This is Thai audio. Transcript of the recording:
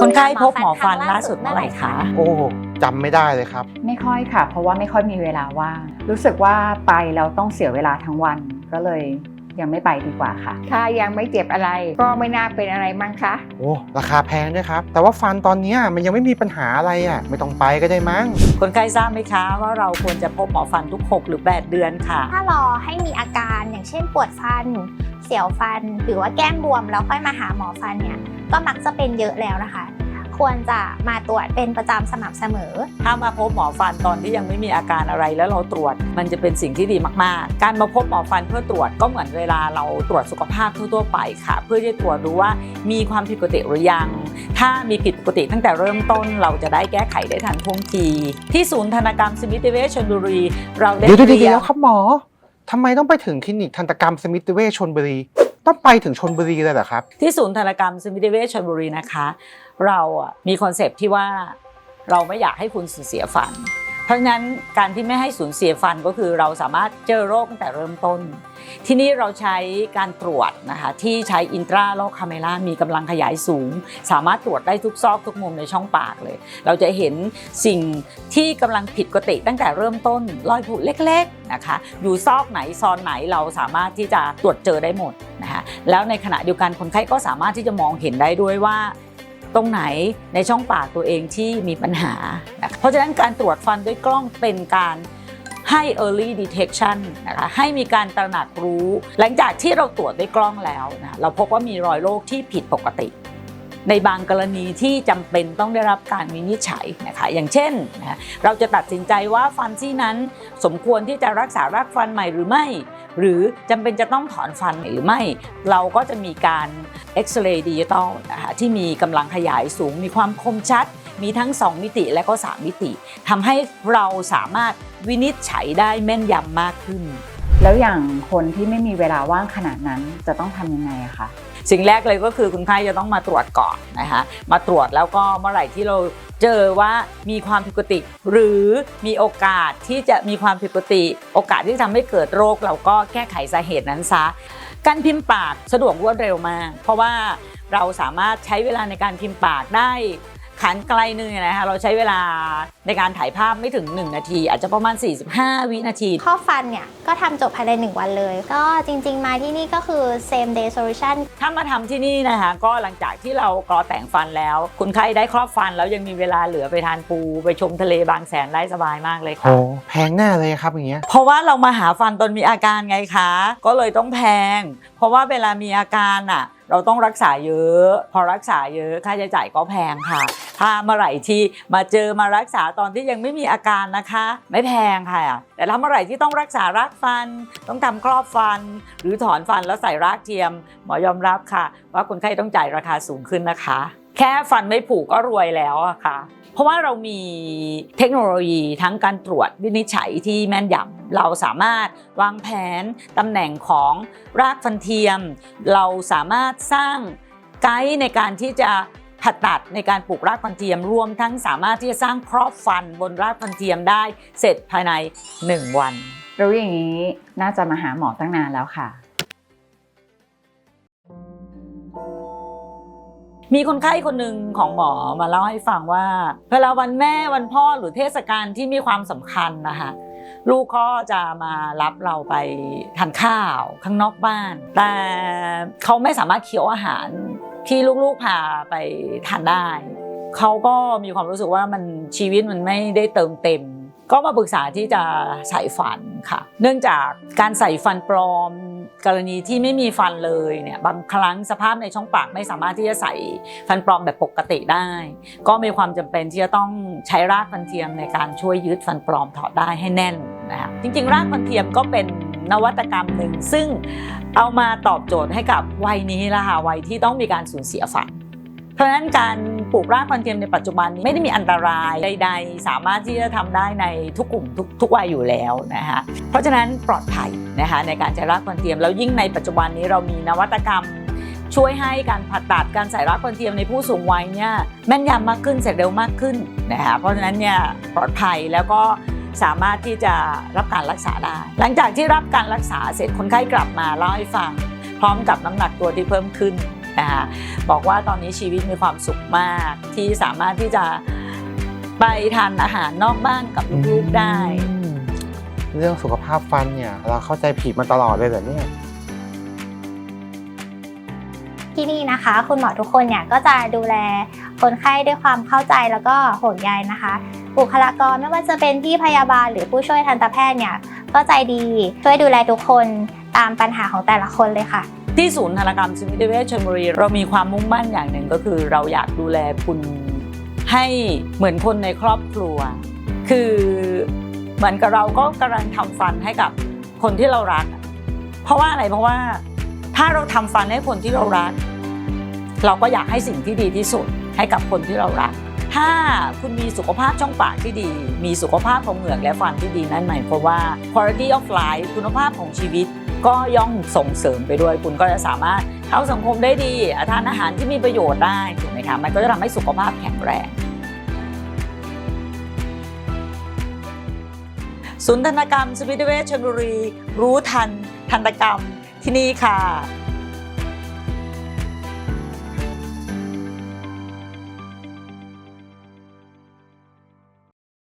คนไข้พบหมอฟันล่าสุดเมื่อไหร่คะ โอ้จำไม่ได้เลยครับ ไม่ค่อยค่ะ เพราะว่าไม่ค่อยมีเวลาว่างรู้สึกว่าไปแล้วต้องเสียเวลาทั้งวันก็เลยยังไม่ไปดีกว่าค่ะ ถ้ายังไม่เจ็บอะไรก็ไม่น่าเป็นอะไรมั้งคะ โอ้ราคาแพงด้วยครับ แต่ว่าฟันตอนเนี้ยมันยังไม่มีปัญหาอะไรอะ ไม่ต้องไปก็ได้มั้ง คนไข้ทราบไหมคะว่าเราควรจะพบหมอฟันทุก 6 หรือ 8 เดือนค่ะ ถ้ารอให้มีอาการอย่างเช่นปวดฟัน เสียวฟัน หรือว่าแก้มบวมแล้วค่อยมาหาหมอฟันเนี่ย ก็มักจะเป็นเยอะแล้วนะคะ ควรจะมาตรวจเป็นประจำสม่ำเสมอ ถ้ามาพบหมอฟันตอนที่ยังไม่มีอาการอะไรแล้วเราตรวจ มันจะเป็นสิ่งที่ดีมากๆ การมาพบหมอฟันเพื่อตรวจก็เหมือนเวลาเราตรวจสุขภาพทั่วๆไปค่ะ เพื่อที่จะตรวจดูว่ามีความผิดปกติหรือยังถ้ามีผิดปกติตั้งแต่เริ่มต้นเราจะได้แก้ไขได้ทันท่วงที ที่ศูนย์ธนกรรมสมิติเวชชลบุรี เราได้เดี๋ยวเตเดี๋ยวรียเดี๋มยวครับหมอทำไมต้องไปถึงคลินิกทันตกรรมสมิติเวชชนบุรี ต้องไปถึงชนบุรีเลยเหรอครับ ที่ศูนย์ธนกรรมสมิติเวชชลบุรีนะคะ เราอะมีคอนเซปต์ที่ว่าเราไม่อยากให้คุณสูญเสียฟัน เพราะฉะนั้นการที่ไม่ให้สูญเสียฟันก็คือเราสามารถเจอโรคตั้งแต่เริ่มต้น ที่นี่เราใช้การตรวจนะคะที่ใช้อินตราโลคาเมล่ามีกำลังขยายสูง สามารถตรวจได้ทุกซอกทุกมุมในช่องปากเลย เราจะเห็นสิ่งที่กำลังผิดปกติตั้งแต่เริ่มต้นรอยผุเล็กๆนะคะอยู่ซอกไหนซอนไหนเราสามารถที่จะตรวจเจอได้หมด แล้วในขณะเดียวกันคนไข้ก็สามารถที่จะมองเห็นได้ด้วยว่า ตรงไหนในช่องปากตัวเองที่มีปัญหา เพราะฉะนั้นการตรวจฟันด้วยกล้องเป็นการให้ early detection นะคะให้มีการตระหนักรู้ หลังจากที่เราตรวจด้วยกล้องแล้วนะเราพบว่ามีรอยโรคที่ผิดปกติ ในบางกรณีที่จำเป็นต้องได้รับการวินิจฉัยนะคะอย่างเช่นนะเราจะตัดสินใจว่าฟันซี่นั้นสมควรที่จะรักษารากฟันใหม่หรือไม่ หรือจำเป็นจะต้องถอนฟันหรือไม่ เราก็จะมีการเอ็กซเรย์ดิจิตอลนะคะที่มีกำลังขยายสูงมีความคมชัด มีทั้ง 2 มิติและก็ 3 มิติทำให้เราสามารถวินิจฉัยได้แม่นยำมากขึ้น แล้วอย่างคนที่ไม่มีเวลาว่างขนาดนั้นจะต้องทำยังไงอะคะสิ่งแรกเลยก็คือคุณไข้จะต้องมาตรวจก่อนนะคะมาตรวจแล้วก็เมื่อไหร่ที่เราเจอว่ามีความผิดปกติ หรือมีโอกาสที่จะมีความผิดปกติ โอกาสที่จะทำให้เกิดโรค เราก็แก้ไขสาเหตุนั้นซะการพิมพ์ปากสะดวกรวดเร็วมาก เพราะว่าเราสามารถใช้เวลาในการพิมพ์ปากได้ ขันไกลหนึงเนี่ยนะคะเราใช้เวลาในการถ่ายภาพไม่ถึง 1 นาที อาจจะประมาณ 45 วินาที ข้อฟันเนี่ย ก็ทำจบภายใน 1 วันเลย ก็จริง ๆ มาที่นี่ก็คือ same day solution ถ้ามาทำที่นี่นะคะ ก็หลังจากที่เรากรอแต่งฟันแล้ว คุณไข้ได้ครอบฟันแล้วยังมีเวลาเหลือไปทานปู ไปชมทะเลบางแสนได้สบายมากเลยโอ้ค่ะแพงแน่เลยครับอย่างเงี้ย เพราะว่าเรามาหาฟันตอนมีอาการไงคะ ก็เลยต้องแพง เพราะว่าเวลามีอาการอะ เราต้องรักษาเยอะ พอรักษาเยอะค่าใช้จ่ายก็แพงค่ะ ถ้าเมื่อไหร่ที่มาเจอมารักษาตอนที่ยังไม่มีอาการนะคะ ไม่แพงค่ะ แต่ถ้าเมื่อไหร่ที่ต้องรักษารากฟัน ต้องทำครอบฟัน หรือถอนฟันแล้วใส่รากเทียม หมอยอมรับค่ะ ว่าคนไข้ต้องจ่ายราคาสูงขึ้นนะคะ แค่ฟันไม่ผุก็รวยแล้วอะค่ะ เพราะว่าเรามีเทคโนโลยีทั้งการตรวจวินิจฉัยที่แม่นยำเราสามารถวางแผนตำแหน่งของรากฟันเทียม เราสามารถสร้างไกด์ในการที่จะผ่าตัดในการปลูกรากฟันเทียมรวมทั้งสามารถที่จะสร้างครอบฟันบนรากฟันเทียมได้เสร็จภายใน 1 วัน รู้อย่างนี้น่าจะมาหาหมอตั้งนานแล้วค่ะ มีคนไข้คนหนึ่งของหมอมาเล่าให้ฟังว่าเวลาวันแม่วันพ่อหรือเทศกาลที่มีความสำคัญนะคะลูกก็จะมารับเราไปทานข้าวข้างนอกบ้าน แต่เขาไม่สามารถเคี้ยวอาหารที่ลูกๆพาไปทานได้ เขาก็มีความรู้สึกว่ามันชีวิตมันไม่ได้เติมเต็ม ก็มาปรึกษาที่จะใส่ฟันค่ะ เนื่องจากการใส่ฟันปลอม กรณีที่ไม่มีฟันเลยเนี่ยบางครั้งสภาพในช่องปากไม่สามารถที่จะใส่ฟันปลอมแบบปกติได้ ก็มีความจำเป็นที่จะต้องใช้รากฟันเทียมในการช่วยยึดฟันปลอมถอดได้ให้แน่นนะคะจริง ๆ รากฟันเทียมก็เป็นนวัตกรรมหนึ่งซึ่งเอามาตอบโจทย์ให้กับวัยนี้ละค่ะวัยที่ต้องมีการสูญเสียฟัน เพราะฉะนั้นการ ปลูกรากฟันเทียมในปัจจุบันนี้ไม่ได้มีอันตรายใด ๆ สามารถที่จะทำได้ในทุกกลุ่มทุกทุกวัยอยู่แล้วนะคะเพราะฉะนั้นปลอดภัยนะคะในการใช้รากฟันเทียมแล้วยิ่งในปัจจุบันนี้เรามีนวัตกรรมช่วยให้การผ่าตัดการใส่รากฟันเทียมในผู้สูงวัยเนี่ยแม่นยำมากขึ้นเสร็จเร็วมากขึ้นนะคะเพราะฉะนั้นเนี่ยปลอดภัยแล้วก็สามารถที่จะรับการรักษาได้ หลังจากที่รับการรักษาเสร็จคนไข้กลับมาเล่าให้ฟัง พร้อมกับน้ำหนักตัวที่เพิ่มขึ้น นะคะบอกว่าตอนนี้ชีวิตมีความสุขมากที่สามารถที่จะไปทานอาหารนอกบ้านกับลูกๆได้อืมเรื่องสุขภาพฟันเนี่ย เราเข้าใจผิดมาตลอดเลยเหรอเนี่ยที่นี่นะคะ คุณหมอทุกคนเนี่ยก็จะดูแลคนไข้ด้วยความเข้าใจแล้วก็ห่วงใยนะคะ บุคลากรไม่ว่าจะเป็นพี่พยาบาลหรือผู้ช่วยทันตแพทย์เนี่ยก็ใจดีช่วยดูแลทุกคนตามปัญหาของแต่ละคนเลยค่ะ ที่ศูนย์ธนกรรมสมิติเวชชลบุรี เรามีความมุ่งมั่นอย่างหนึ่งก็คือเราอยากดูแลคุณให้เหมือนคนในครอบครัว คือเหมือนกับเราก็กำลังทำฟันให้กับคนที่เรารัก เพราะว่าอะไรเพราะว่าถ้าเราทำฟันให้คนที่เรารัก เราก็อยากให้สิ่งที่ดีที่สุดให้กับคนที่เรารัก ถ้าคุณมีสุขภาพช่องปากที่ดี มีสุขภาพของเหงือกและฟันที่ดีนั่นหมายความว่า quality of life คุณภาพของชีวิต ก็ย่อมส่งเสริมไปด้วย คุณก็จะสามารถเข้าสังคมได้ดีทานอาหารที่มีประโยชน์ได้ถูกไหมคะมันก็จะทำให้สุขภาพแข็งแรงศูนย์ธนกรรมสวิตเวชชลบุรี รู้ทัน ทันตกรรมที่นี่ค่ะ